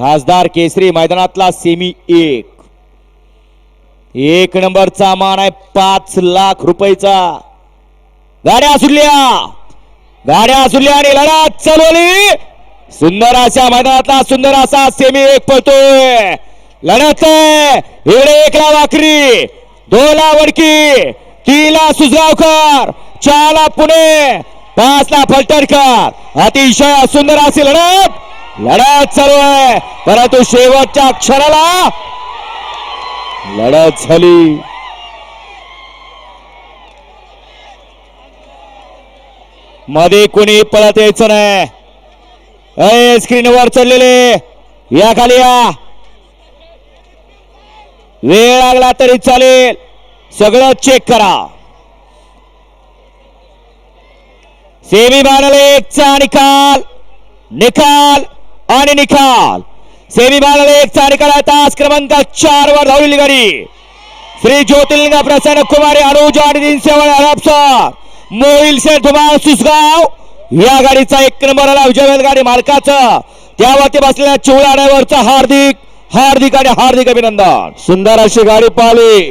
खासदार केसरी मैदानातला सेमी एक. एक नंबरचा मान आहे पाच लाख रुपयेचा. गाड्या सुटल्या. गाड्या सुटल्या आणि लढा चालवली सुंदर अशा मैदानातला सुंदर असा सेमी एक पळतोय. लढत इकडे एकला वाकरी. दोला वडकी. तीला सुजगावकर चारला पुणे. पाचला फलटणकर. अतिशय सुंदर अशी लढत. लढत चालू आहे. परंतु शेवटच्या अक्षराला लढत झाली. मध्ये कोणी पळत यायचं नाही. अय स्क्रीनवर चढलेले या खाली या. वेळ लागला तरी चालेल. सगळं चेक करा. सेमी फायनल एकचा निकाल. निकाल. आणि निकाल. सेमी एक एकचा निकाल आहे तास क्रमांक चार वर धावलेली गाडी श्री ज्योतिर्लिंग प्रसन्न कुमारी अनुज आणि दिनसेवळ हरपसर मोहिल सेठ धुमाळ सुसगाव या गाडीचा एक नंबर आला विजय गाडी मालकाचं. त्यावरती बसलेल्या चिवळा ड्रायव्हरचं हार्दिक हार्दिक आणि हार्दिक अभिनंदन. सुंदर अशी गाडी पाहिली.